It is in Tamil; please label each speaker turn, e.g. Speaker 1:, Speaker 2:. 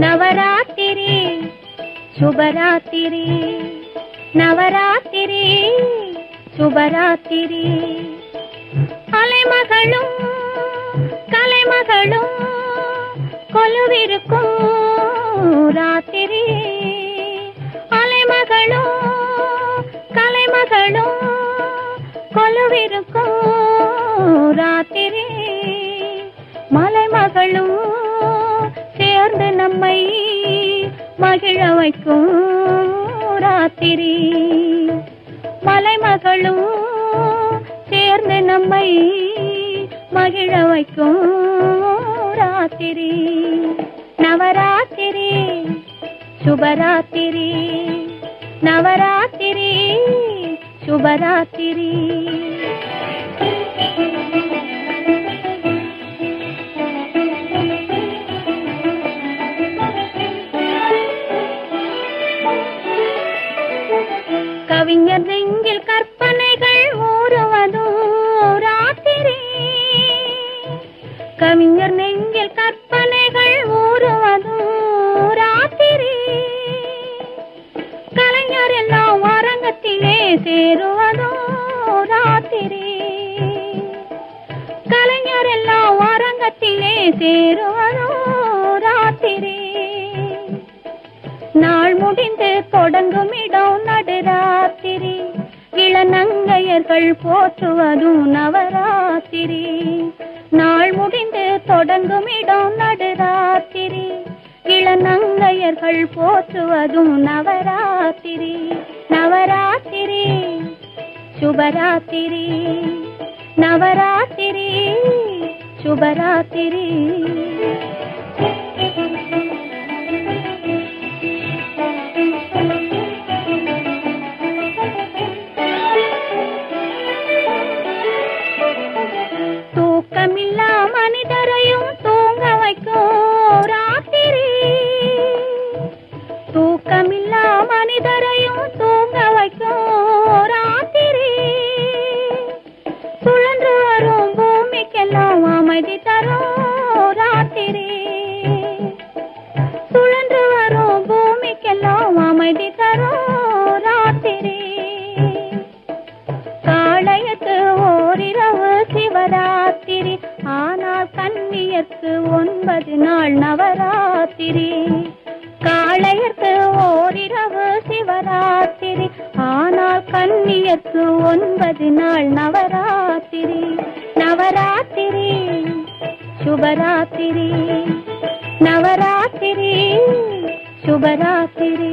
Speaker 1: నవరాత్రి శుభరాత్రి ನವರಾತ್ರಿ ಶುಭರಾತ್ರಿ ಅಲೆಮಗಳು ಕಲೆಮಗಳು ಕೊಲುವಿರುಕೋ ರಾತ್ರಿ கலைமகளும் கொலுவிருக்கும் ராத்திரி மலைமகளும் சேர்ந்து நம்மை மகிழ வைக்கும் ராத்திரி. மலைமகளும் சேர்ந்து நம்மை மகிழ வைக்கும் ராத்திரி. நவராத்திரி சுபராத்திரி நவராத்திரி. சுபராத்திரி கவிஞர் நெஞ்சில் கற்பனைகள் ஊறுவதோ ராத்திரி. கவிஞர் நெஞ்சில் கற்பனைகள் ஊறுவதோ ராத்திரி. கலைஞர் எல்லாம் அரங்கத்திலே சேருவதும் ராத்திரி. நாள் முடிந்து தொடங்கும் இடம் நடுராத்திரி. இளநங்கையர்கள் போற்றுவதும் நவராத்திரி. நாள் முடிந்து தொடங்கும் இடம் நடுராத்திரி. இளநங்கையர்கள் போற்றுவதும் நவராத்திரி. நவராத்திரி. சுபராத்திரி. நவராத்திரி. சுபராத்திரி தூக்கமில்லா அமைதி தரோ ராத்திரி? சுழன்று வரும் பூமிக்கெல்லாம் அமைதி தரோ ராத்திரி? காளையத்து ஓரிரவு சிவராத்திரி. ஆனால் கண்ணியத்து ஒன்பது நாள் நவராத்திரி. புண்ணியத்து ஒன்பது நாள் நவராத்திரி நவராத்திரி சுபராத்திரி நவராத்திரி சுபராத்திரி.